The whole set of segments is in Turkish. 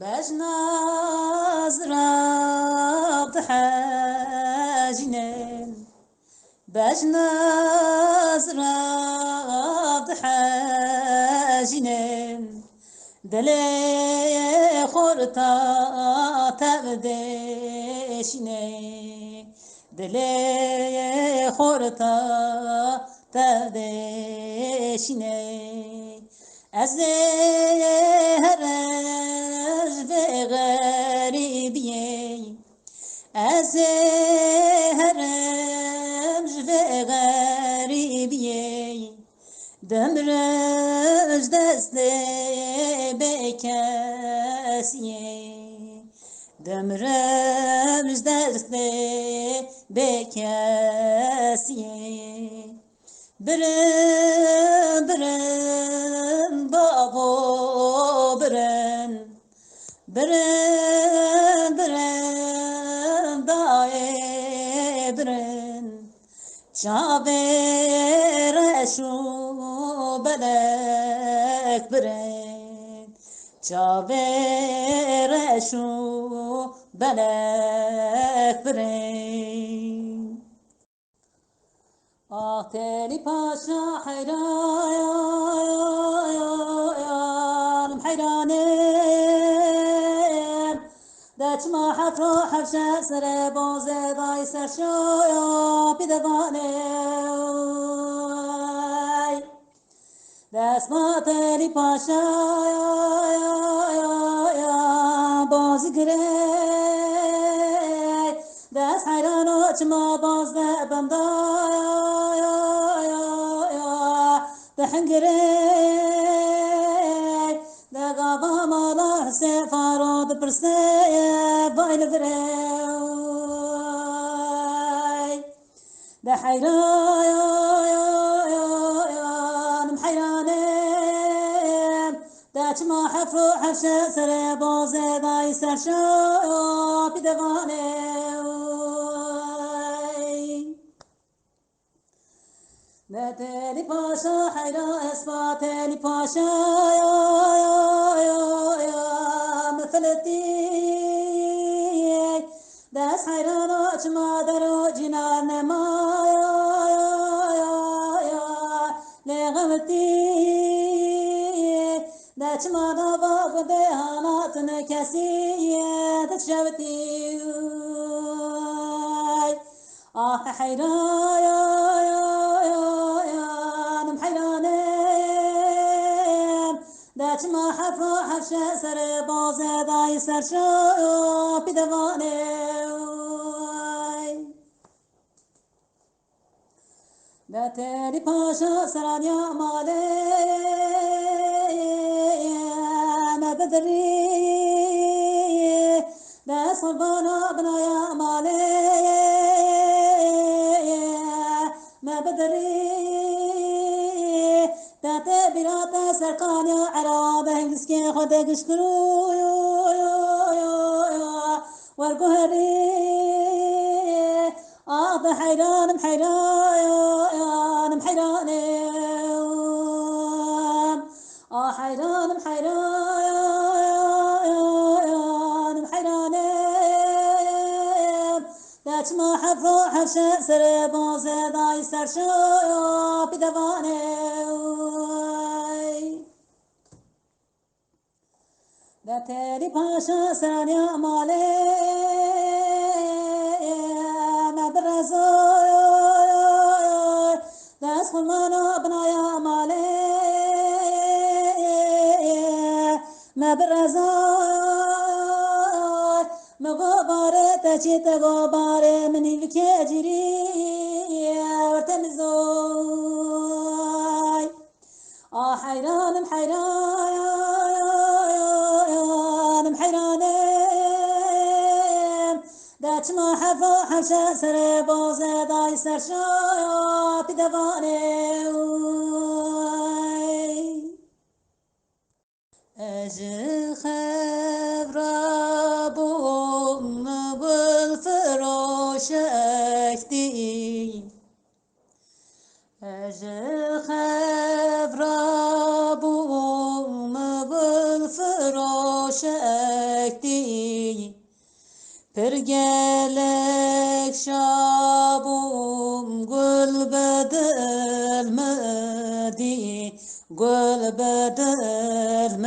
باش نزرع ضحى جنان باش نزرع ضحى دلي خورتا تبدشني دلي خورتا تبدشني أزهر أزهرج بغريبي أزهرج بغريبي دمرج دست بکسیه دمرج دست بکسیه برن برن Dere dere dae dren Çabere şu belek bren Çabere şu belek bren Ateli ah, paşa hayraya Hayranım hayrane چما رو حفش سر بازه دای سرشو یا پیده دست ما تلی پاشا بايل فري ده حيران محيرانين ده چما حفرو حفشه سر بازه داي سرشو بدغاني نتالي باشا حيرا اسباتالي باشا يا يا يا يا دروجنا نمایا دچمان دچمانا باغ دهانات نکسی دچوتی آه حیران حیرانم دچما حفر حفشه سر باز دای سر شو پیدوانه تيري باشا سران يا مالي ما بدري لا صلبانا بنا يا مالي ما بدري. تاتي براتا سرقان يا عراب هنجسكي خدك شكرو وارقو هري آه حيران حيران حفرو حفشة سر بوزة داي سر شو بدواني دا تالي باشا سرانيا مالي ما برزو داس خلمانا بنايا Cheta cheta go bare meni vike ajiri ورتم زوي آه حيران محيران محيران دات ما حفا حشا سر بوزه داي سر شايا Pergelek şabum gül bedelmedi Gül bedelmedi.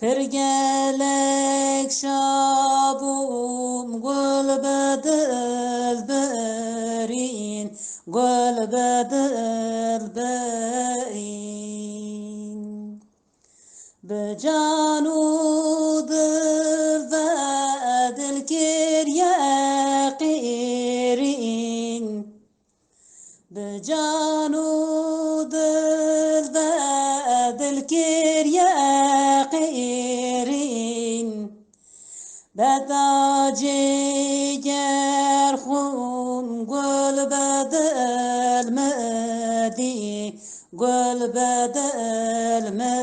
Pergelek şabum gül bedel berin Gül bedel berin Becanudur ve dil kirye qirin Betaciger hun gül bedelmedi Gül bedelmedi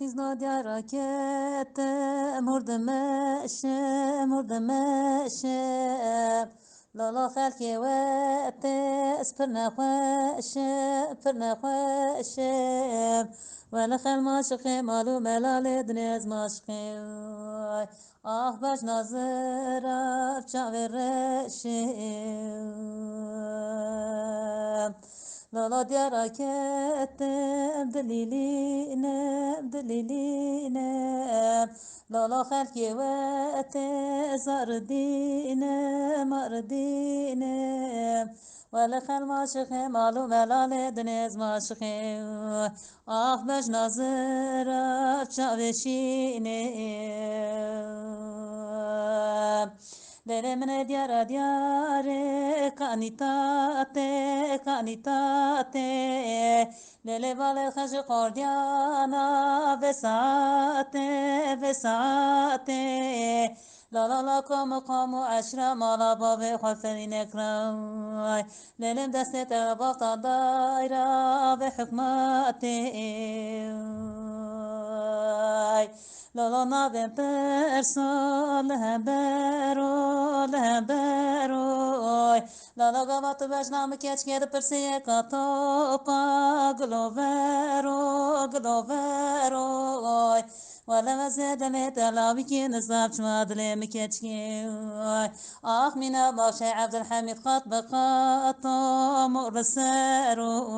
Lele kızla diyara kette murdı meşe murdı meşe Lala halki ve te spirne khoşe pirne khoşe Ve lexel maşıkı malu melale dnez maşıkı Ah baş nazıra لالا ديارا كتب دليلينا بدليلينا لالا خلقي وقت زردينا مردينا ولی خل ماشقه مالو لال دنیز ماشقه آخ بش نظر چاوشینه Dere mene diara diare kanitate kanitate Lele vale khaj qordiana vesate vesate لا لا لا قام قام عشرة ما لا باب خفرين اكرام لنم دست ربط دائرة بحكمتي La la na ben perso lehbero lehbero La la gavat vajnam keç ked persiye kato pa glovero glovero ولا مزيد ميت لاويكي نصاب شماد لي مكتشكي آخ منا باشا عبد الحميد قط بقاط مؤر السروي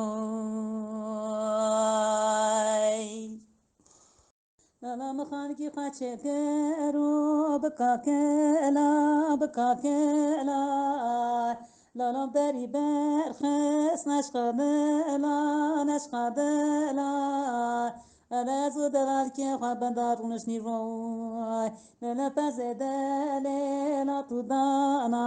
لا مخانكي قاتشي كارو بكا كلا بكا كلا لا لا باري بار خاس نشقى بلا نشقى بلا أنا زود الكي خبن دار ونشني روي لا بازد لا تضانا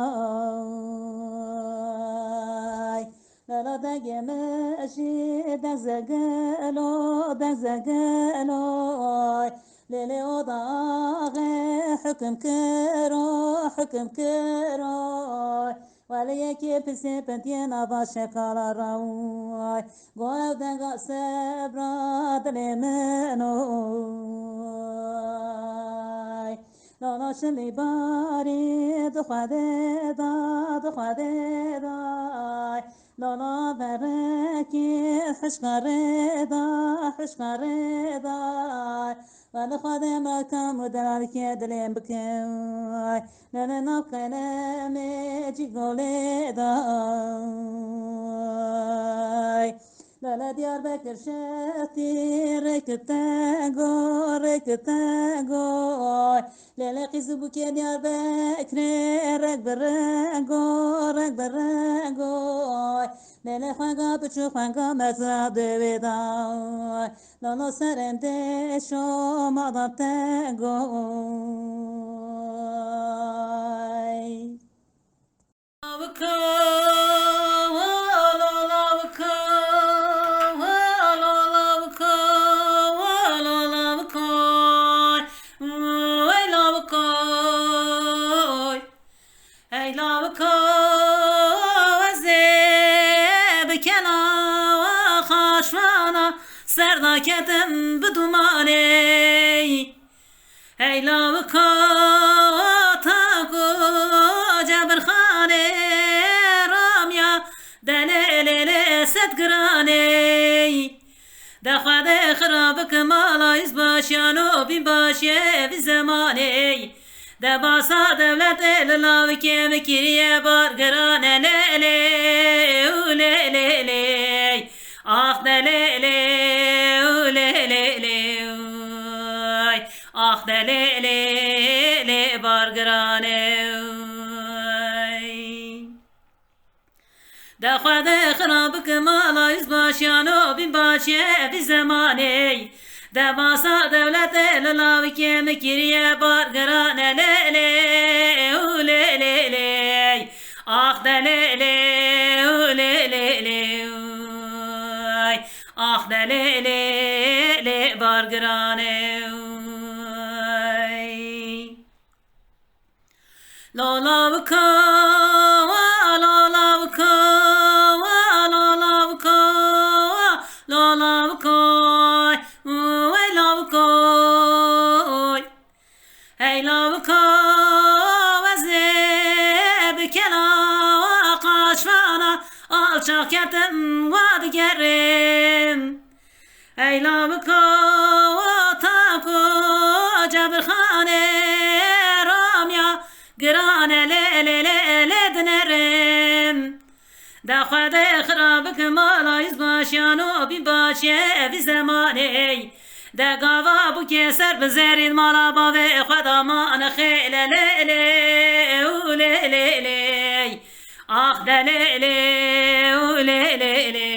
لا دا جما أشي دا زجا لو دا زجا لو ليلي وضاغي حكم كرو حكم كرو وليك بسبت ينا باشك على الرواي قول دقا سبرا دلمنوي لا لا شلي باري دخوا دا دخوا دا لالا برکی حشمره با حشمره با و نخوادم را کم و دلال که دلیم بکن نه نه نبخنم جی گوله دا لالا دیار بکر شتی رکتگو رکتگو لیلا قیزو بکی دیار بکر رک برگو رک برگو لیلا خوانگا بچو خوانگا مزا دویدای لالا سرم دشو مادم تگوی Hey memleketim bu duman ey. Ey lavukata koca bir hane Ramya delelele esed gran ey. Dehade khirabık malayız başyano bin başye bir zaman ey. De basa devlet el lavike mekiriye bar gran ele ele ele ele Ah dele le le le le Ah dele le le bargrane Da khade khana kemala iz başyano bin başe bi zamaney Devasa devlet el lavi kemi kiriye bargran ele ele ule ele ele Ah dele ele ule ele ele Ah le le le le vargrane La la vuka Hey, love, call. Alçak yetim vadı gerim Ey la bika ta koca bir hane ramya Grane le le le le dönerim Da khade khrabık mala iz başyano bi başye evi zamane Da gava bu keser bezerin mala ba ve khada man khile le le u le le le Ah de le le u le le le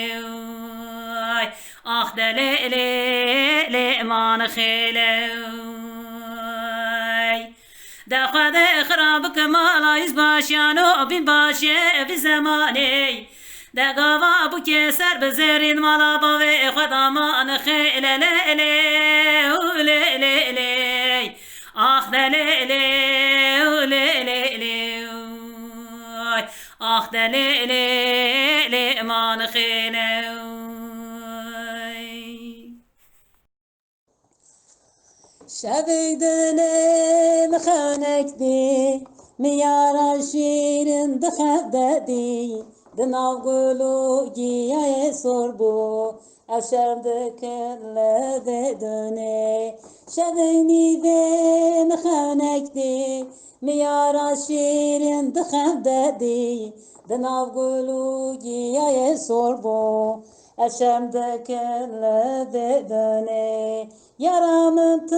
ay. Ah de le le le man khile ay. دخواد خراب کمالا از باشیانو بین باشه بی زمانی دگاوا بو که سر بزرین مالا باوی خدا مان خیل لیلی او لیلی آخ دلیلی آخ دلیلی مان خیل شبیدنم خانک دی میارا شیرین دخد دی دناو گلو گیای سربو Aşardık lade döne Şevini de mekhanekti Miyara şirin dıkhav dedi Dınav gülü giyeye sorbu Eşemdeki lade döne Yaramı tı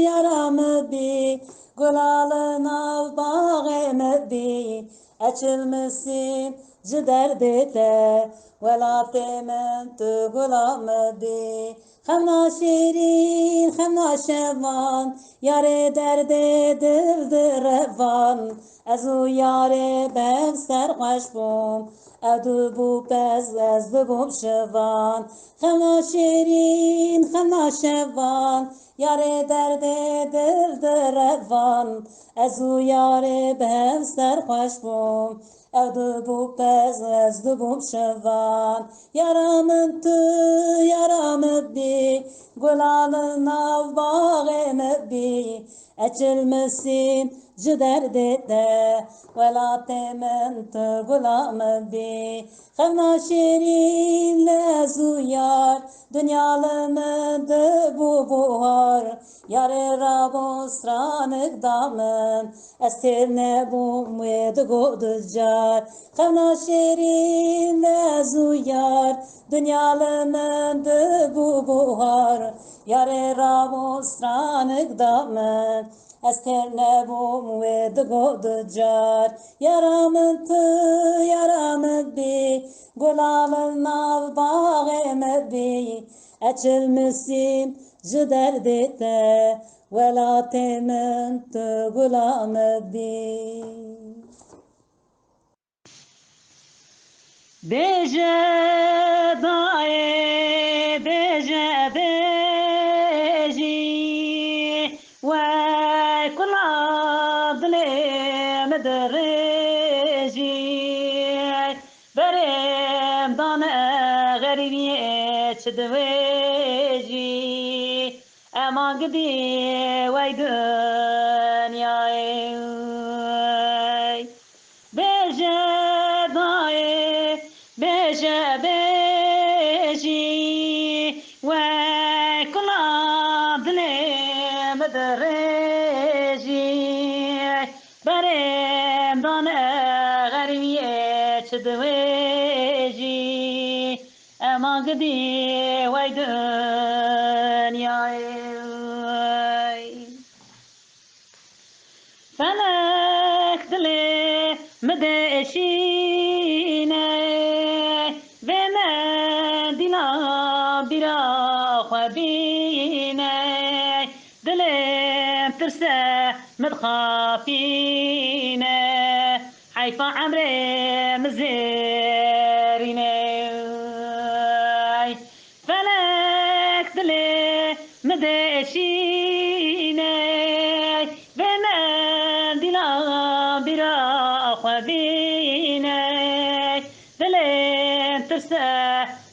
yaramı bi. Gülalı nav bağımı bi Açılmışsın dete Velatemen tı gulamı bi Xemna şirin, xemna şevan Yare derde dildi revan. Ez u yare bev serxweş bûm Edu bu pez ez bibûm şevan. Xemna şirin, xemna şevan Yare derde dildi revan. Ez u yare bev serxweş bûm Edu bu pez ez bibûm şevan. Yaramın tı yaramı bi. Gulalın av bağımı bi Açılmışsın cider dede Velatemen tı gulamı bi Xemna şirin lezuyar Dünyalımı bu buhar Yarı rabo stranık damın Estir ne bu müyedi goducar Xemna şirin lezuyar Dünyalımın bu buhar Yarı rabo Ester nebum ve dıgo dıcar Yaramın tı yaramın bi. Gulalın nav bağımı bi Açılmışsın cider dete Velatemin tı gulamı bi. Beje dae beje beji غزيت بريم دانا غريبي تدويجي اما قدي ويدو فلک دل مدشینه و نه برا بیرا خوابینه دل ترسه مدخافینه حیفا عمره مزید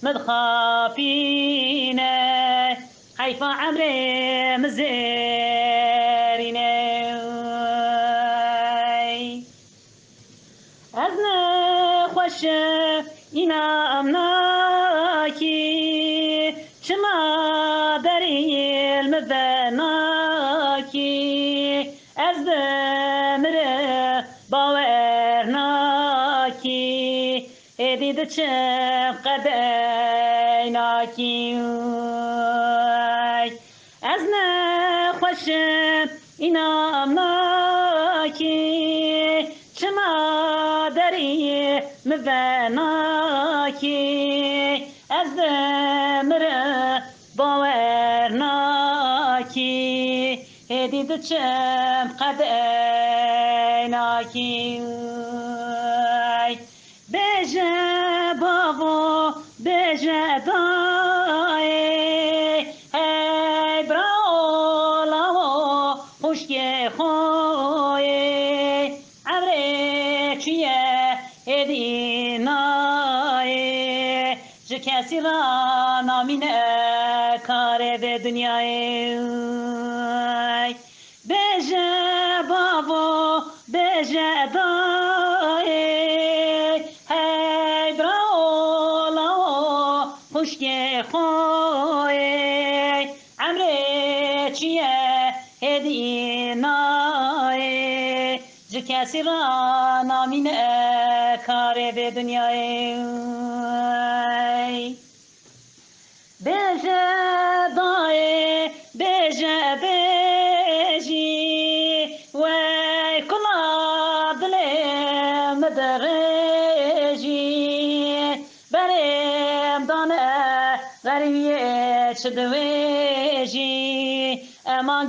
medxafine hayfa emre mizerine از خوش اینم ناکی شما در علم ناکی از دمر باور ناکی دید چه قد ناکی از نخوش اینم ناکی چما دری مبناکی از دمر باور ناکی دید چم قد ناکی به دنیای بجه بابا بجه دای هی برالا خوشگه خوی. امره چیه؟ هدینای. جه کسی را نامینه کار به دنیای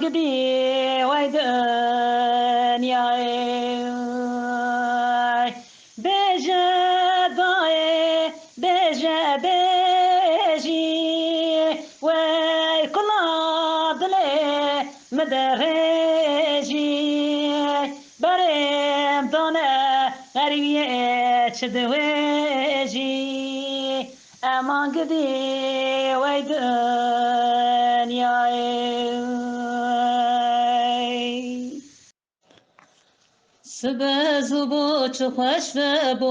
قدي ويدان يا بيجا باي بيجا بيجي. وكل ضلي مدرجي بريم دونا غريبية شدويجي أما قدي ويدان Sıbez bu çıkış ve boy.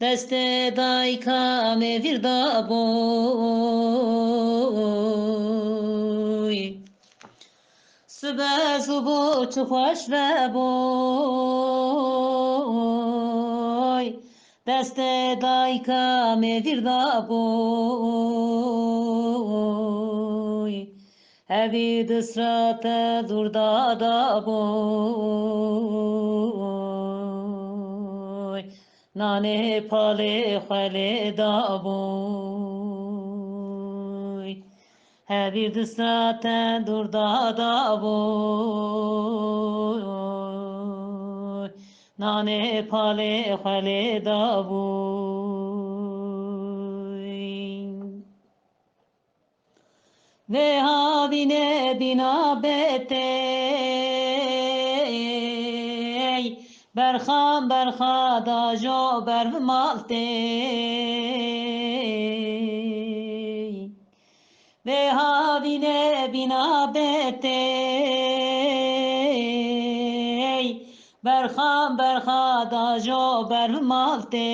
Deste dayka mevir da boy. Sıbez bu çıkış ve boy. Deste dayka mevir da boy. Evi dısrata durda da boy. Nane pale khale da boy. Evi dısrata durda da boy. Nane pale khale da boy ve havine dinabete berham berha da jo berv malte ve havine binabete berham berha da jo berv malte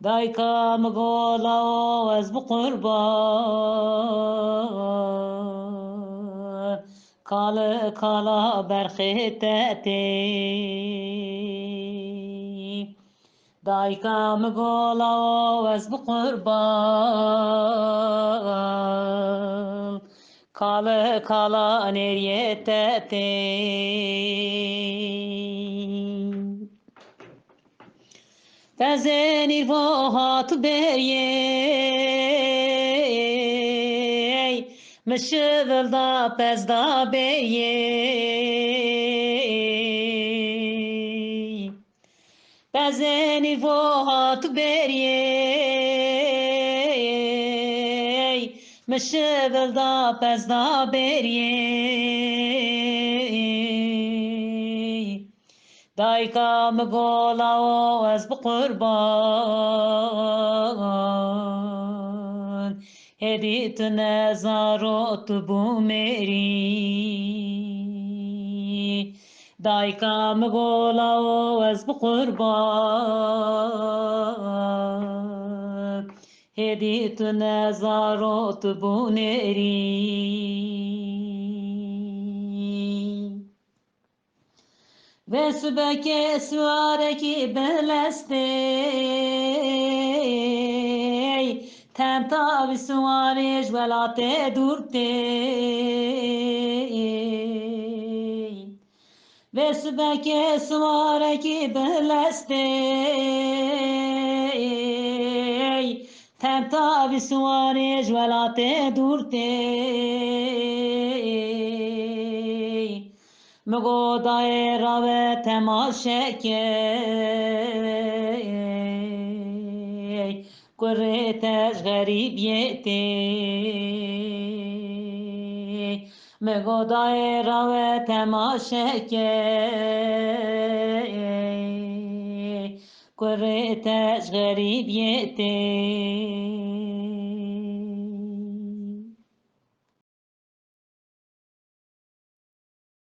bermalte dayka mgola az bu kurban? Kala kala berxetete Dayka mgola az bu kurban Bezenir vahat berye Mışıvıl da pezda berye Bezenir vahat berye Mışıvıl da pezda berye Dayka mgola o az bu kurban Hedit nezarot bu meri. Dayka mgola o az bu kurban ve sübeke süareki beleste. Tem tabi süarej velate durte. Ve sübeke süareki beleste. Tem tabi süarej velate durte مگو دایره و تماشه که کرتش غریبیتی مگو دایره و تماشه که کرتش غریبیتی